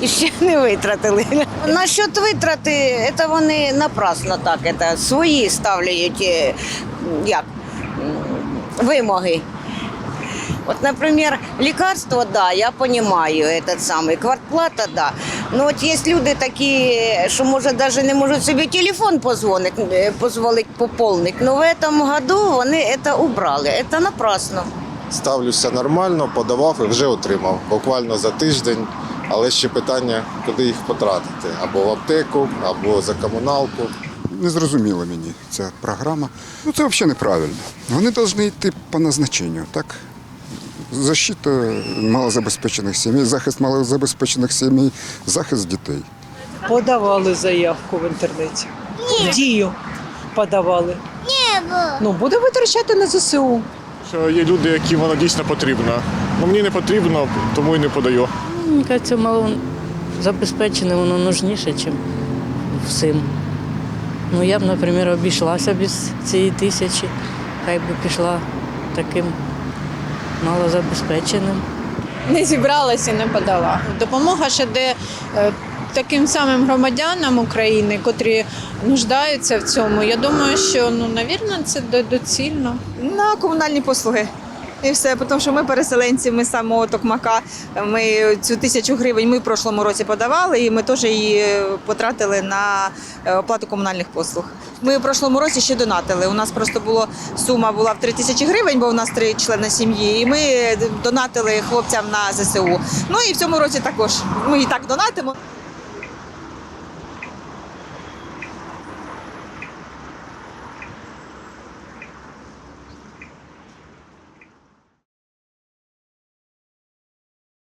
І ще не витратили. Насчет витрати, це вони напрасно так, це свої ставляють е, як, м, вимоги. Вот, например, лекарства, да, я понимаю этот самый, квартплата, да. Но вот есть люди такі, що може даже не можуть собі телефон позвонить, е, позволить пополнить. Но в этом году вони це убрали. Це напрасно. Ставлюся нормально, подавав і вже отримав. Буквально за тиждень. Але ще питання, куди їх потратити. Або в аптеку, або за комуналку. Не зрозуміла мені ця програма. Ну це взагалі неправильно. Вони повинні йти по назначенню, так? Защита малозабезпечених сімей, захист малозабезпечених сімей, захист дітей. Подавали заявку в інтернеті. В дію подавали. Ну, буде витрачати на ЗСУ. Що є люди, яким воно дійсно потрібно. Ну мені не потрібно, тому і не подаю. Мені кажеться, мало забезпечене воно нужніше, ніж всім. Ну, я б, наприклад, обійшлася без цієї тисячі, хай би пішла таким малозабезпеченим. не зібралася і не подала. Допомога ще де е, таким самим громадянам України, котрі нуждаються в цьому. Я думаю, що ну навірно це доцільно. на комунальні послуги. І все, тому що ми переселенці, ми самого Токмака. Ми цю тисячу гривень ми в прошлому році подавали, і ми теж її потратили на е, оплату комунальних послуг. Ми в прошлому році ще донатили. У нас просто було сума була в 3 тисячі гривень, бо у нас три члени сім'ї. І ми донатили хлопцям на ЗСУ. Ну і в цьому році також ми і так донатимо.